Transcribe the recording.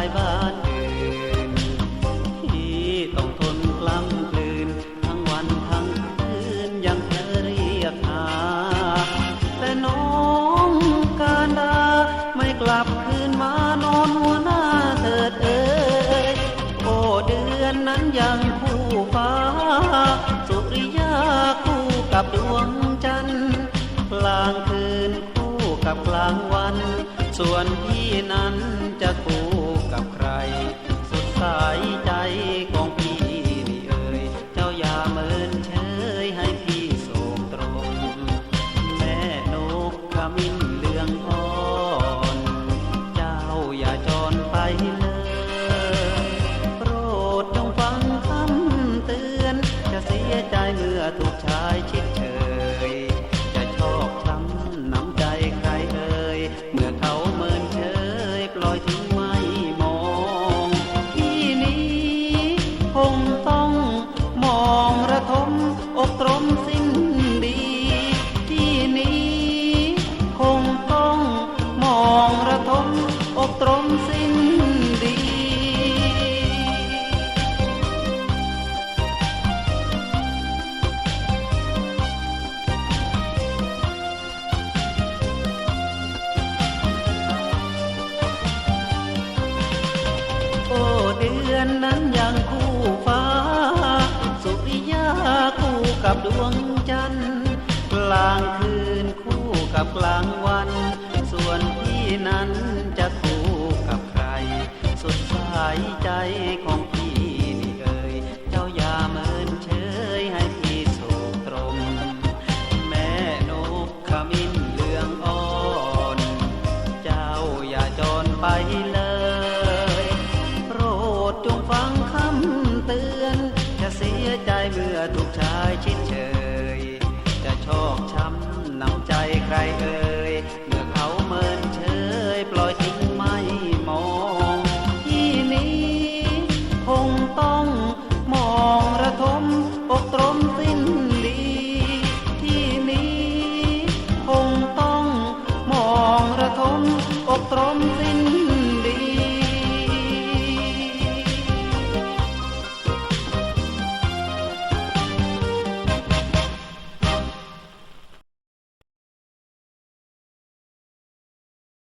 ายบ้านที่ต้องทนกล้ำกลืน ทั้งวันทั้งคืนยังเธอเรียกหา แต่น้องกาดาไม่กลับคืนมานอนหัวหน้าเติดเอ้ยโอเดือนนั้นยังคู่ฟ้า สุริยาคู่กับดวงจันทร์กลางคืนคู่กับกลางวัน ส่วนพี่นั้นจะคู่ สายใจของพี่นี่เอ่ยเจ้าอย่าเมินเฉยให้พี่โศกตรง แม่นกขมิ้นเหลืองอ่อน เจ้าอย่าจรไปเลยโปรดจงฟังคำเตือน จะเสียใจเมื่อถูกชายชิดเชยจะชอบช้ำน้ำใจใครเอ่ยเมื่อเขา มองระทมอกตรมสิ้นดี ที่นี้คงต้องมองระทมอกตรมสิ้นดีโอ้เดือนนั้น กับดวงจันทร์กลางคืนคู่กับกลางวัน ส่วนพี่นั้นจะคู่กับใคร สุดสายใจของ เอ่ยเมื่อเขาเมินเฉยปล่อยทิ้งไม่มองที่นี้คงต้องมองระทมอกตรมสิ้นดีที่นี้คงต้องมองระทมอกตรมสิ้